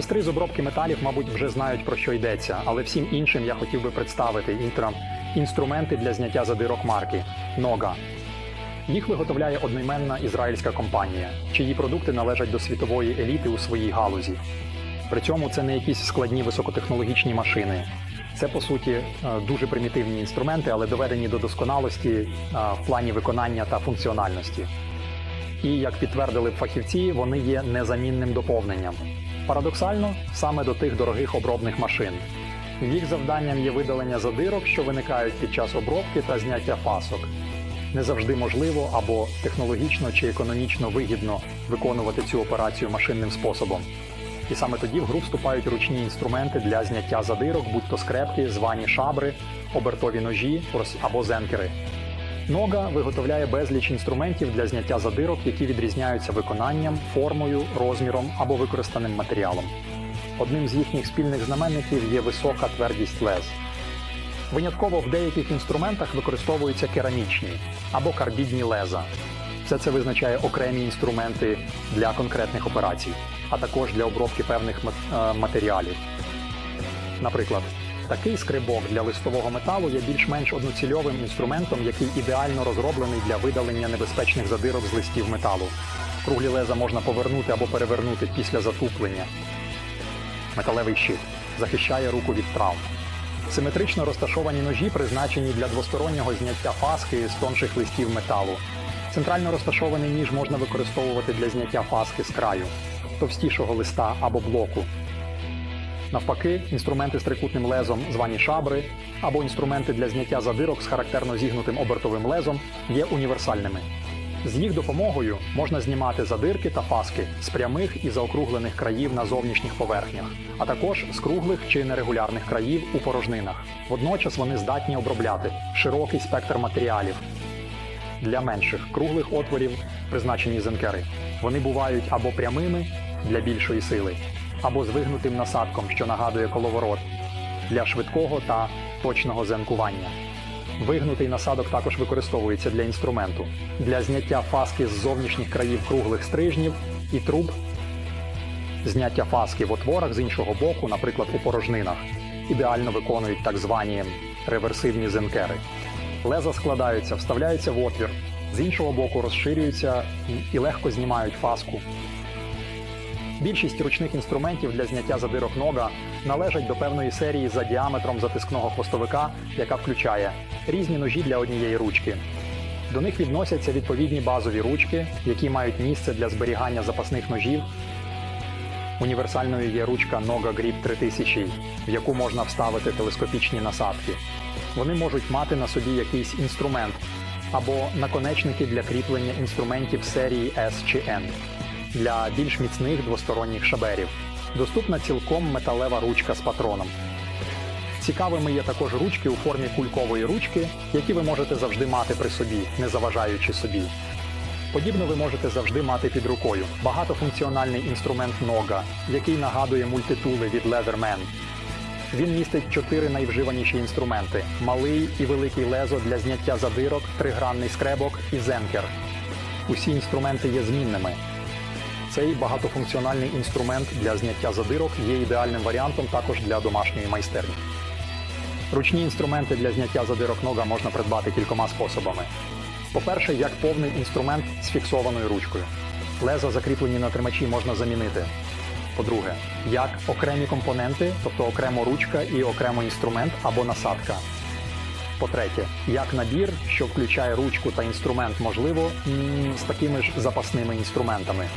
Майстри з обробки металів, мабуть, вже знають про що йдеться, але всім іншим я хотів би представити інтрам інструменти для зняття задирок марки Нога. Їх виготовляє одноіменна ізраїльська компанія, чиї продукти належать до світової еліти у своїй галузі. При цьому це не якісь складні високотехнологічні машини. Це по суті е, дуже примітивні інструменти, але доведені до досконалості е, в плані виконання та функціональності. І як підтвердили б фахівці, вони є незамінним доповненням. Парадоксально, саме до тих дорогих обробних машин. Їх завданням є видалення задирок, що виникають під час обробки та зняття фасок. Не завжди можливо або технологічно чи економічно вигідно виконувати цю операцію машинним способом. І саме тоді в гру вступають ручні інструменти для зняття задирок, будь то скрепки, звані шабри, обертові ножі або зенкери. Нога виготовляє безліч інструментів для зняття задирок, які відрізняються виконанням, формою, розміром або використаним матеріалом. Одним з їхніх спільних знаменників є висока твердість лез. Винятково в деяких інструментах використовуються керамічні або карбідні леза. Все це визначає окремі інструменти для конкретних операцій, а також для обробки певних е, матеріалів. Наприклад, такий скрибок для листового металу є більш-менш одноцільовим інструментом, який ідеально розроблений для видалення небезпечних задирок з листів металу. Круглі леза можна повернути або перевернути після затуплення. Металевий щит захищає руку від травм. Симетрично розташовані ножі призначені для двостороннього зняття фаски з тонших листів металу. Центрально розташований ніж можна використовувати для зняття фаски з краю, товстішого листа або блоку. Навпаки, інструменти з трикутним лезом, звані шабри, або інструменти для зняття задирок з характерно зігнутим обертовим лезом є універсальними. З їх допомогою можна знімати задирки та фаски з прямих і заокруглених країв на зовнішніх поверхнях, а також з круглих чи нерегулярних країв у порожнинах. Водночас вони здатні обробляти широкий спектр матеріалів. Для менших круглих отворів призначені зенкери. Вони бувають або прямими для більшої сили, або з вигнутим насадком, що нагадує коловорот, для швидкого та точного зенкування. Вигнутий насадок також використовується для інструменту, для зняття фаски з зовнішніх країв круглих стрижнів і труб, зняття фаски в отворах з іншого боку, наприклад, у порожнинах, ідеально виконують так звані реверсивні зенкери. Леза складаються, вставляються в отвір, з іншого боку розширюються і легко знімають фаску. Більшість ручних інструментів для зняття задирок нога належать до певної серії за діаметром затискного хвостовика, яка включає різні ножі для однієї ручки. До них відносяться відповідні базові ручки, які мають місце для зберігання запасних ножів. Універсальною є ручка Noga Grip 3000, в яку можна вставити телескопічні насадки. Вони можуть мати на собі якийсь інструмент або наконечники для кріплення інструментів серії S чи N для більш міцних двосторонніх шаберів. Доступна цілком металева ручка з патроном. Цікавими є також ручки у формі кулькової ручки, які ви можете завжди мати при собі, не заважаючи собі. Подібно ви можете завжди мати під рукою багатофункціональний інструмент нога, який нагадує мультитули від Leatherman. Він містить чотири найвживаніші інструменти: малий і великий лезо для зняття задирок, тригранний скребок і зенкер. Усі інструменти є змінними. Цей багатофункціональний інструмент для зняття задирок є ідеальним варіантом також для домашньої майстерні. Ручні інструменти для зняття задирок нога можна придбати кількома способами. По-перше, як повний інструмент з фіксованою ручкою. Леза, закріплені на тримачі, можна замінити. По-друге, як окремі компоненти, тобто окремо ручка і окремо інструмент або насадка. По-третє, як набір, що включає ручку та інструмент, можливо, з такими ж запасними інструментами.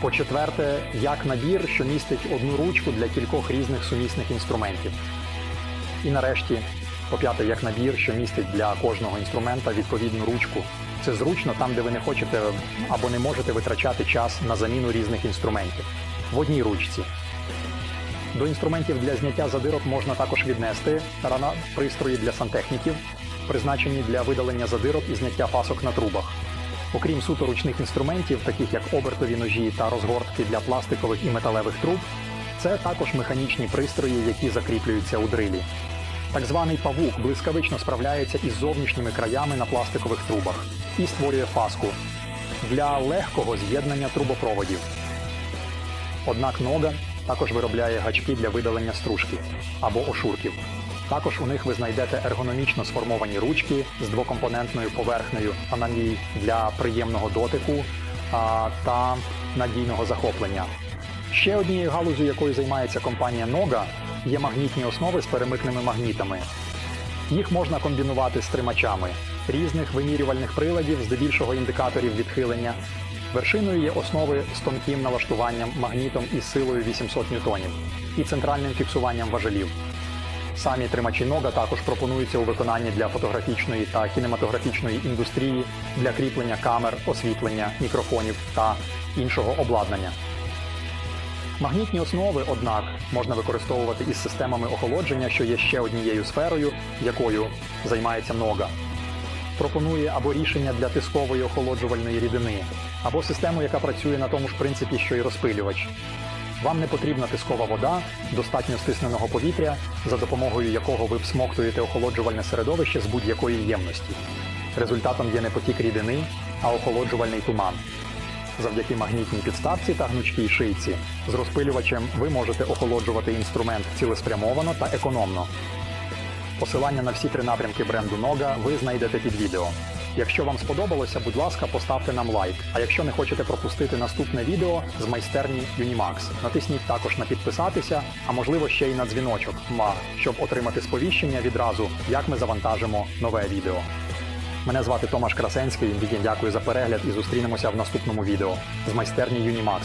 По-четверте, як набір, що містить одну ручку для кількох різних сумісних інструментів. І нарешті, по-п'яте, як набір, що містить для кожного інструмента відповідну ручку. Це зручно там, де ви не хочете або не можете витрачати час на заміну різних інструментів. В одній ручці. До інструментів для зняття задирок можна також віднести рана пристрої для сантехніків, призначені для видалення задирок і зняття фасок на трубах. Окрім суто ручних інструментів, таких як обертові ножі та розгортки для пластикових і металевих труб, це також механічні пристрої, які закріплюються у дрилі. Так званий павук блискавично справляється із зовнішніми краями на пластикових трубах і створює фаску для легкого з'єднання трубопроводів. Однак нога також виробляє гачки для видалення стружки або ошурків. Також у них ви знайдете ергономічно сформовані ручки з двокомпонентною поверхнею та на ній для приємного дотику та надійного захоплення. Ще однією галузю, якою займається компанія Нога, є магнітні основи з перемикними магнітами. Їх можна комбінувати з тримачами різних вимірювальних приладів, здебільшого індикаторів відхилення. Вершиною є основи з тонким налаштуванням магнітом із силою 800 ньютонів і центральним фіксуванням важелів. Самі тримачі нога також пропонуються у виконанні для фотографічної та кінематографічної індустрії для кріплення камер, освітлення, мікрофонів та іншого обладнання. Магнітні основи, однак, можна використовувати із системами охолодження, що є ще однією сферою, якою займається нога. Пропонує або рішення для тискової охолоджувальної рідини, або систему, яка працює на тому ж принципі, що й розпилювач. Вам не потрібна тискова вода, достатньо стисненого повітря, за допомогою якого ви всмоктуєте охолоджувальне середовище з будь-якої ємності. Результатом є не потік рідини, а охолоджувальний туман. Завдяки магнітній підставці та гнучкій шийці з розпилювачем ви можете охолоджувати інструмент цілеспрямовано та економно. Посилання на всі три напрямки бренду Нога ви знайдете під відео. Якщо вам сподобалося, будь ласка, поставте нам лайк. А якщо не хочете пропустити наступне відео з майстерні Unimax, натисніть також на підписатися, а можливо ще й на дзвіночок МАГ, щоб отримати сповіщення відразу, як ми завантажимо нове відео. Мене звати Томаш Красенський. Дякую за перегляд і зустрінемося в наступному відео з майстерні Unimax.